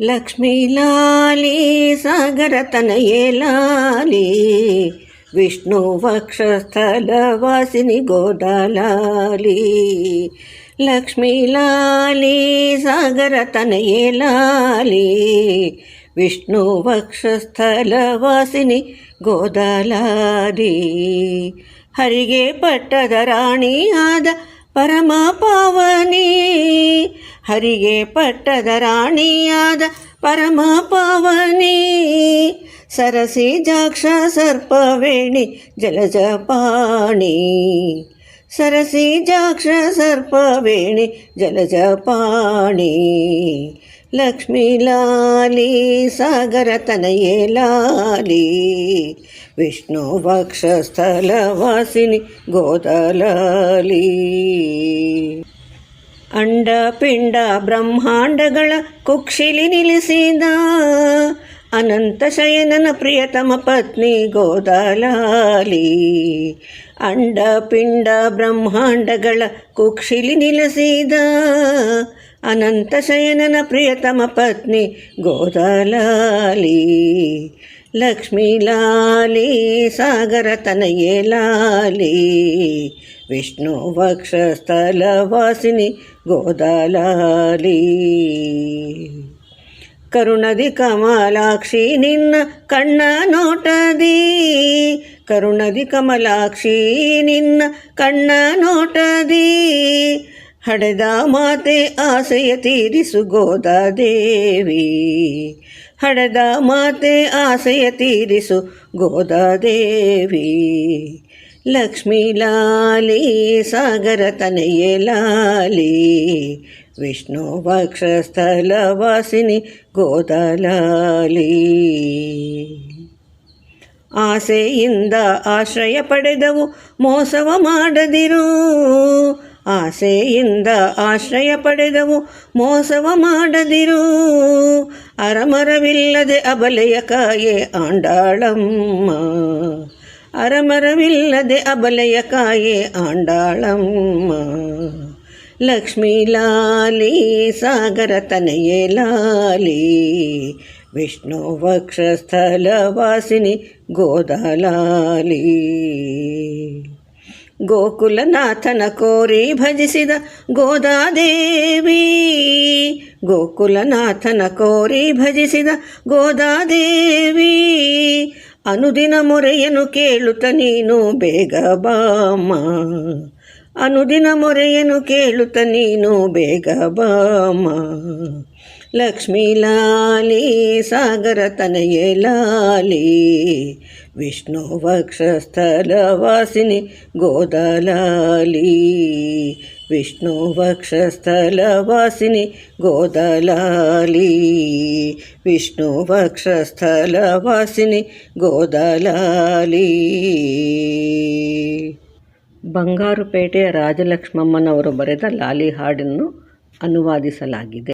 ಲಕ್ಷ್ಮೀ ಲಾಲಿ, ಸಾಗರ ತನಯೇ ಲಾಲಿ, ವಿಷ್ಣು ವಕ್ಷಸ್ಥಲ ವಾಸಿನಿ ಗೋದಾಲಾಲಿ. ಲಕ್ಷ್ಮೀ ಲಾಲಿ, ಸಾಗರ ತನಯೇ ಲಾಲಿ, ವಿಷ್ಣು ವಕ್ಷಸ್ಥಲ ವಾಸಿನಿ ಗೋದಲಾಲಿ. ಹರಿಗೆ ಪಟ್ಟದ ರಾಣಿಯಾದ ಪರಮ ಪಾವನಿ ಹರಿಗೆ ಪಟ್ಟದ ರಾಣಿಯಾದ ಪರಮ ಪಾವನಿ ಸರಸಿ ಜಾಕ್ಷ ಸರ್ಪವೇಣಿ ಜಲಜಪಾಣಿ ಸರಸಿ ಜಾಕ್ಷ ಸರ್ಪವೇಣಿ ಜಲಜಪಾಣಿ ಲಕ್ಷ್ಮೀ ಲಾಲಿ ಸಾಗರ ತನಯೇ ಲಾಲಿ. ವಿಷ್ಣು ವಕ್ಷಸ್ಥಲ ವಾಸಿನಿ ಗೋದಲಾಲಿ. ಅಂಡ ಪಿಂಡ ಬ್ರಹ್ಮಾಂಡಗಳ ಕುಕ್ಷಿಲಿ ನಿಲ್ಲಿಸಿದ ಅನಂತ ಶಯನನ ಪ್ರಿಯತಮ ಪತ್ನಿ ಗೋದಾಲಾಲಿ ಅಂಡ ಪಿಂಡ ಬ್ರಹ್ಮಾಂಡಗಳ ಕುಕ್ಷಿಲಿ ನಿಲ್ಲಿಸಿದ ಅನಂತ ಶಯನನ ಪ್ರಿಯತಮ ಪತ್ನಿ ಗೋದಾಲಾಲಿ ಲಕ್ಷ್ಮೀ ಲಾಲಿ ಸಾಗರ ತನಯೇ ಲಾಲಿ ವಿಷ್ಣು ವಕ್ಷಸ್ಥಲ ವಾಸಿನಿ ಗೋದಾಲಾಲಿ ಕರುಣದಿ ಕಮಲಾಕ್ಷಿ ನಿನ್ನ ಕಣ್ಣ ನೋಟದಿ. ಕರುಣದಿ ಕಮಲಾಕ್ಷಿ ನಿನ್ನ ಕಣ್ಣ ನೋಟದಿ. ಹಡೆದ ಮಾತೆ ಆಸೆಯ ತೀರಿಸು ಗೋದಾದೇವಿ. ಹಡೆದ ಮಾತೆ ಆಸೆಯ ತೀರಿಸು ಗೋದಾದೇವಿ. ಲಕ್ಷ್ಮೀ ಲಾಲಿ, ಸಾಗರ ತನೆಯೇ ಲಾಲಿ ವಿಷ್ಣು ವಕ್ಷಸ್ಥಲ ಗೋದಲಾಲಿ ಗೋದಾಲಾಲಿ. ಆಸೆಯಿಂದ ಆಶ್ರಯ ಪಡೆದವು, ಮೋಸವ ಮಾಡದಿರು. ಆಸೆಯಿಂದ ಆಶ್ರಯ ಪಡೆದವು, ಮೋಸವ ಮಾಡದಿರು. ಅರಮರವಿಲ್ಲದೆ ಅಬಲೆಯ ಕಾಯೆ ಆಂಡಾಳಮ್ಮ. ಅರಮರವಿಲ್ಲದೆ ಅಬಲೆಯ ಕಾಯೆ ಆಂಡಾಳಮ್ಮ. ಲಕ್ಷ್ಮೀ ಲಾಲಿ, ಸಾಗರ ತನಯೇ ಲಾಲಿ. ವಿಷ್ಣು ವಕ್ಷಸ್ಥಲ ವಾಸಿನಿ ಗೋದಲಾಲಿ. ಗೋಕುಲನಾಥನ ಕೋರಿ ಭಜಿಸಿದ ಗೋದಾದೇವಿ. ಗೋಕುಲನಾಥನ ಕೋರಿ ಭಜಿಸಿದ ಗೋದಾದೇವಿ. ಅನುದಿನ ಮೊರೆಯನ್ನು ಕೇಳುತ್ತ ನೀನು ಬೇಗ ಬಾಮ ಅನುದಿನ ಮೊರೆಯನ್ನು ಕೇಳುತ್ತ ನೀನು ಬೇಗ ಬಾಮ ಲಕ್ಷ್ಮೀ ಲಾಲಿ, ಸಾಗರ ತನಯೇ ಲಾಲಿ, ವಿಷ್ಣು ವಕ್ಷಸ್ಥಲ ವಾಸಿನಿ ಗೋದಲಾಲಿ ವಿಷ್ಣು ವಕ್ಷಸ್ಥಲ ವಾಸಿನಿ ಗೋದಲಾಲಿ ವಿಷ್ಣು ವಕ್ಷಸ್ಥಲ ವಾಸಿನಿ ಗೋದಲಾಲಿ ಬಂಗಾರುಪೇಟೆಯ ರಾಜಲಕ್ಷ್ಮಮ್ಮನವರು ಬರೆದ ಲಾಲಿ ಹಾಡನ್ನು ಅನುವಾದಿಸಲಾಗಿದೆ.